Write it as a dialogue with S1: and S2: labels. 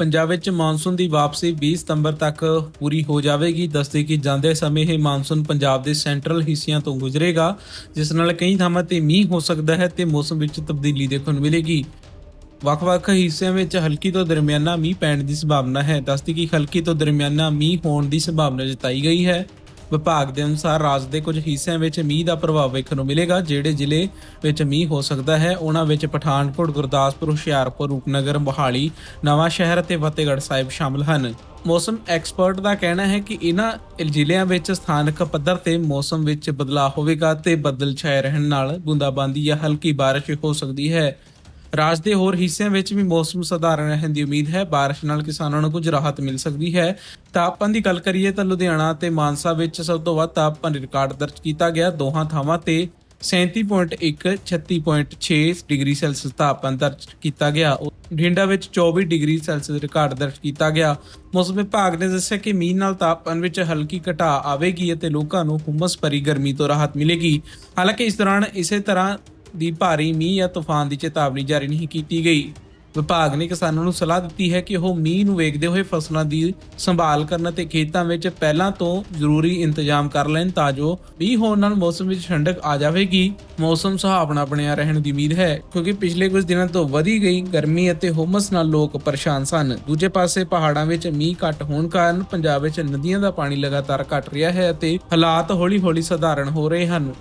S1: ਪੰਜਾਬ ਵਿੱਚ ਮੌਨਸੂਨ ਦੀ ਵਾਪਸੀ 20 ਸਤੰਬਰ ਤੱਕ ਪੂਰੀ ਹੋ ਜਾਵੇਗੀ। ਦੱਸਦੇ ਕਿ ਜਾਂਦੇ ਸਮੇਂ ਇਹ ਮੌਨਸੂਨ ਪੰਜਾਬ ਦੇ ਸੈਂਟਰਲ ਹਿੱਸਿਆਂ ਤੋਂ ਗੁਜ਼ਰੇਗਾ, ਜਿਸ ਨਾਲ ਕਈ ਥਾਵਾਂ ਤੇ ਮੀਂਹ ਹੋ ਸਕਦਾ ਹੈ ਤੇ ਮੌਸਮ ਵਿੱਚ ਤਬਦੀਲੀ ਦੇਖਣ ਨੂੰ ਮਿਲੇਗੀ। ਵੱਖ-ਵੱਖ ਹਿੱਸਿਆਂ ਵਿੱਚ ਹਲਕੀ ਤੋਂ ਦਰਮਿਆਨਾ ਮੀਂਹ ਪੈਣ ਦੀ ਸੰਭਾਵਨਾ ਹੈ। ਦੱਸਦੀ ਕਿ ਹਲਕੀ ਤੋਂ ਦਰਮਿਆਨਾ ਮੀਂਹ ਹੋਣ ਦੀ ਸੰਭਾਵਨਾ ਜਤਾਈ ਗਈ ਹੈ। ਵਿਭਾਗ ਦੇ ਅਨੁਸਾਰ ਰਾਜ ਦੇ ਕੁਝ ਹਿੱਸਿਆਂ ਵਿੱਚ ਮੀਂਹ ਦਾ ਪ੍ਰਭਾਵ ਵੇਖਣ ਨੂੰ ਮਿਲੇਗਾ। ਜਿਹੜੇ ਜ਼ਿਲ੍ਹੇ ਵਿੱਚ ਮੀਂਹ ਹੋ ਸਕਦਾ ਹੈ, ਉਹਨਾਂ ਵਿੱਚ ਪਠਾਨਕੋਟ, ਗੁਰਦਾਸਪੁਰ, ਹੁਸ਼ਿਆਰਪੁਰ, ਰੂਪਨਗਰ, ਮੋਹਾਲੀ, ਨਵਾਂ ਸ਼ਹਿਰ ਅਤੇ ਫਤਿਹਗੜ੍ਹ ਸਾਹਿਬ ਸ਼ਾਮਲ ਹਨ। ਮੌਸਮ ਐਕਸਪਰਟ ਦਾ ਕਹਿਣਾ ਹੈ ਕਿ ਇਹਨਾਂ ਜ਼ਿਲ੍ਹਿਆਂ ਵਿੱਚ ਸਥਾਨਕ ਪੱਧਰ ਤੇ ਮੌਸਮ ਵਿੱਚ ਬਦਲਾਅ ਹੋਵੇਗਾ ਤੇ ਬੱਦਲ ਛਾਏ ਰਹਿਣ ਨਾਲ ਬੂੰਦਾਬਾਂਦੀ ਜਾਂ ਹਲਕੀ ਬਾਰਿਸ਼ ਹੋ ਸਕਦੀ ਹੈ। ਰਾਜ ਦੇ ਹੋਰ ਹਿੱਸਿਆਂ ਵਿੱਚ ਵੀ ਮੌਸਮ ਸਧਾਰਨ ਰਹਿਣ ਦੀ ਉਮੀਦ ਹੈ। ਬਾਰਿਸ਼ ਨਾਲ ਕਿਸਾਨਾਂ ਨੂੰ ਕੁਝ ਰਾਹਤ ਮਿਲ ਸਕਦੀ ਹੈ। ਤਾਪਮਾਨ ਦੀ ਗੱਲ ਕਰੀਏ ਤਾਂ ਲੁਧਿਆਣਾ ਤੇ ਮਾਨਸਾ ਵਿੱਚ ਸਭ ਤੋਂ ਵੱਧ ਤਾਪਮਾਨ ਰਿਕਾਰਡ ਦਰਜ ਕੀਤਾ ਗਿਆ। ਦੋਹਾਂ ਥਾਵਾਂ ਤੇ 37.1 36.6 ਡਿਗਰੀ ਸੈਲਸੀਅਸ ਤਾਪਮਾਨ ਦਰਜ ਕੀਤਾ ਗਿਆ। ਢਿੰਡਾ ਵਿੱਚ 24 ਡਿਗਰੀ ਸੈਲਸੀਅਸ ਰਿਕਾਰਡ ਦਰਜ ਕੀਤਾ ਗਿਆ। ਮੌਸਮ ਵਿਭਾਗ ਨੇ ਦੱਸਿਆ ਕਿ ਮੀਂਹ ਨਾਲ ਤਾਪਮਾਨ ਵਿੱਚ ਹਲਕੀ ਘਟਾਅ ਆਵੇਗੀ ਅਤੇ ਲੋਕਾਂ ਨੂੰ ਹੁਮਸ ਭਰੀ ਗਰਮੀ ਤੋਂ ਰਾਹਤ ਮਿਲੇਗੀ। ਹਾਲਾਂਕਿ ਇਸ ਦੌਰਾਨ ਇਸੇ ਤਰ੍ਹਾਂ ਦੀ ਭਾਰੀ ਮੀਂਹ ਜਾਂ ਤੂਫਾਨ ਦੀ ਚੇਤਾਵਨੀ ਜਾਰੀ ਨਹੀਂ ਕੀਤੀ ਗਈ। ਵਿਭਾਗ ਨੇ ਕਿਸਾਨਾਂ ਨੂੰ ਸਲਾਹ ਦਿੱਤੀ ਹੈ ਕਿ ਉਹ ਮੀਂਹ ਨੂੰ ਵੇਖਦੇ ਹੋਏ ਫਸਲਾਂ ਦੀ ਸੰਭਾਲ ਕਰਨ ਅਤੇ ਖੇਤਾਂ ਵਿੱਚ ਪਹਿਲਾਂ ਤੋਂ ਜ਼ਰੂਰੀ ਇੰਤਜ਼ਾਮ ਕਰ ਲੈਣ ਤਾਂ ਜੋ ਮੀਂਹ ਹੋਣ ਨਾਲ ਮੌਸਮ ਵਿੱਚ ਠੰਡਕ ਆ ਜਾਵੇਗੀ। ਮੌਸਮ ਸੁਹਾਵਣਾ ਬਣਿਆ ਰਹਿਣ ਦੀ ਉਮੀਦ ਹੈ, ਕਿਉਂਕਿ ਪਿਛਲੇ ਕੁਝ ਦਿਨਾਂ ਤੋਂ ਵਧੀ ਗਈ ਗਰਮੀ ਅਤੇ ਹੁਮਸ ਨਾਲ ਲੋਕ ਪਰੇਸ਼ਾਨ ਸਨ। ਦੂਜੇ ਪਾਸੇ ਪਹਾੜਾਂ ਵਿੱਚ ਮੀਂਹ ਘੱਟ ਹੋਣ ਕਾਰਨ ਪੰਜਾਬ ਵਿੱਚ ਨਦੀਆਂ ਦਾ ਪਾਣੀ ਲਗਾਤਾਰ ਘਟ ਰਿਹਾ ਹੈ ਅਤੇ ਹਾਲਾਤ ਹੌਲੀ-ਹੌਲੀ ਸਧਾਰਨ ਹੋ ਰਹੇ ਹਨ।